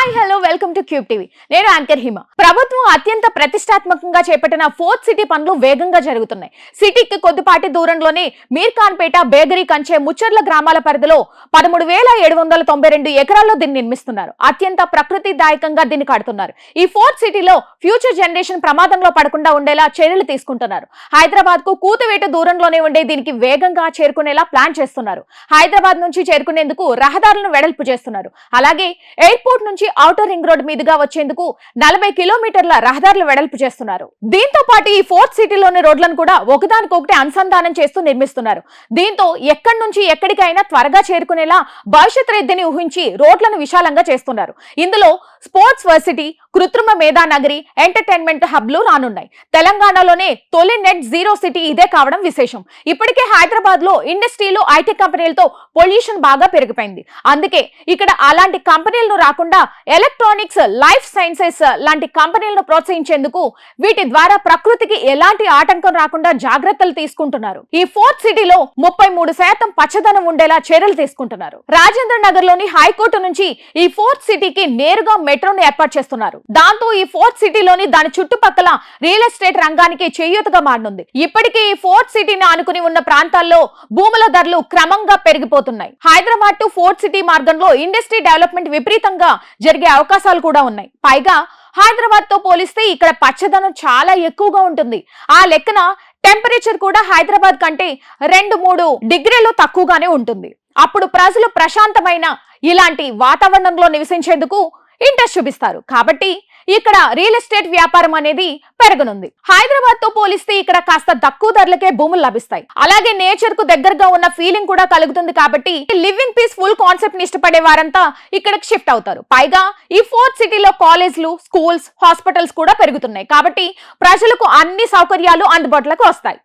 Hi hello welcome to Cube TV నేను anchor Hima. ప్రభుత్వం అత్యంత ప్రతిష్టాత్మకంగా చేపట్టిన ఫోర్త్ సిటీ పనులు వేగంగా జరుగుతున్నాయి. సిటీకి కొద్దిపాటి దూరంలోనే మీర్ఖాన్పేట బేగరి కంచే ముచ్చర్ల గ్రామాల పరిధిలో పదమూడు వేల ఏడు వందల తొంభై రెండు ఎకరాల్లో దీన్ని నిర్మిస్తున్నారు. అత్యంత ప్రకృతిదాయకంగా దీన్ని కడుతున్నారు. ఈ ఫోర్త్ సిటీలో ఫ్యూచర్ జనరేషన్ ప్రమాదంలో పడకుండా ఉండేలా చర్యలు తీసుకుంటున్నారు. హైదరాబాద్కు కూతవేట దూరంలోనే ఉండే దీనికి వేగంగా చేరుకునేలా ప్లాన్ చేస్తున్నారు. హైదరాబాద్ నుంచి చేరుకునేందుకు రహదారులను వెడల్పు చేస్తున్నారు. అలాగే ఎయిర్పోర్ట్ నుంచి ఔటర్ రింగ్ రోడ్ మీదుగా వచ్చేందుకు నలభై కిలోమీటర్ల రహదారులు వెడల్పు చేస్తున్నారు. దీంతో పాటు ఈ ఫోర్త్ సిటీలోని రోడ్లను కూడా ఒకదానికొకటి అనుసంధానం చేస్తూ నిర్మిస్తున్నారు. దీంతో ఎక్కడి నుంచి ఎక్కడికైనా త్వరగా చేరుకునేలా భవిష్యత్ రెద్దిని ఊహించి రోడ్లను విశాలంగా చేస్తున్నారు. ఇందులో స్పోర్ట్స్ వర్సిటీ కృత్రిమ మేధా నగరి ఎంటర్టైన్మెంట్ హబ్లు రానున్నాయి. తెలంగాణలోనే తొలి నెట్ జీరో సిటీ ఇదే కావడం విశేషం. ఇప్పటికే హైదరాబాద్లో ఇండస్ట్రీలు ఐటీ కంపెనీలతో పొల్యూషన్ బాగా పెరిగిపోయింది. అందుకే ఇక్కడ అలాంటి కంపెనీలను రాకుండా ఎలక్ట్రానిక్స్ లైఫ్ సైన్సెస్ లాంటి కంపెనీలను ప్రోత్సహించేందుకు వీటి ద్వారా ప్రకృతికి ఎలాంటి ఆటంకం రాకుండా జాగ్రత్తలు తీసుకుంటున్నారు. ఈ ఫోర్త్ సిటీలో ముప్పై మూడు శాతం పచ్చదనం ఉండేలా చర్యలు తీసుకుంటున్నారు. రాజేంద్ర నగర్లోని హైకోర్టు నుంచి ఈ ఫోర్త్ సిటీకి నేరుగా మెట్రోను ఏర్పాటు చేస్తున్నారు. దాంతో ఈ ఫోర్త్ సిటీలోని దాని చుట్టుపక్కల రియల్ ఎస్టేట్ రంగానికి చేయూతగా మారనుంది. ఇప్పటికే ఈ ఫోర్త్ సిటీని ఆనుకుని ఉన్న ప్రాంతాల్లో భూముల ధరలు క్రమంగా పెరిగిపోతున్నాయి. హైదరాబాద్ టు ఫోర్త్ సిటీ మార్గంలో ఇండస్ట్రీ డెవలప్మెంట్ విపరీతంగా జరిగే అవకాశాలు కూడా ఉన్నాయి. పైగా హైదరాబాద్తో పోలిస్తే ఇక్కడ పచ్చదనం చాలా ఎక్కువగా ఉంటుంది. ఆ లెక్కన టెంపరేచర్ కూడా హైదరాబాద్ కంటే రెండు మూడు డిగ్రీలు తక్కువగానే ఉంటుంది. అప్పుడు ప్రజలు ప్రశాంతమైన ఇలాంటి వాతావరణంలో నివసించేందుకు ఇంట్రెస్ట్ చూపిస్తారు. కాబట్టి ఇక్కడ రియల్ ఎస్టేట్ వ్యాపారం అనేది పెరగనుంది. హైదరాబాద్తో పోలిస్తే ఇక్కడ కాస్త తక్కువ ధరలకే భూములు లభిస్తాయి. అలాగే నేచర్కు దగ్గరగా ఉన్న ఫీలింగ్ కూడా కలుగుతుంది కాబట్టి లివింగ్ పీస్ ఫుల్ కాన్సెప్ట్ని ఇష్టపడే వారంతా ఇక్కడికి షిఫ్ట్ అవుతారు. పైగా ఈ ఫోర్త్ సిటీలో కాలేజ్లు స్కూల్స్ హాస్పిటల్స్ కూడా పెరుగుతున్నాయి. కాబట్టి ప్రజలకు అన్ని సౌకర్యాలు అందుబాటులోకి వస్తాయి.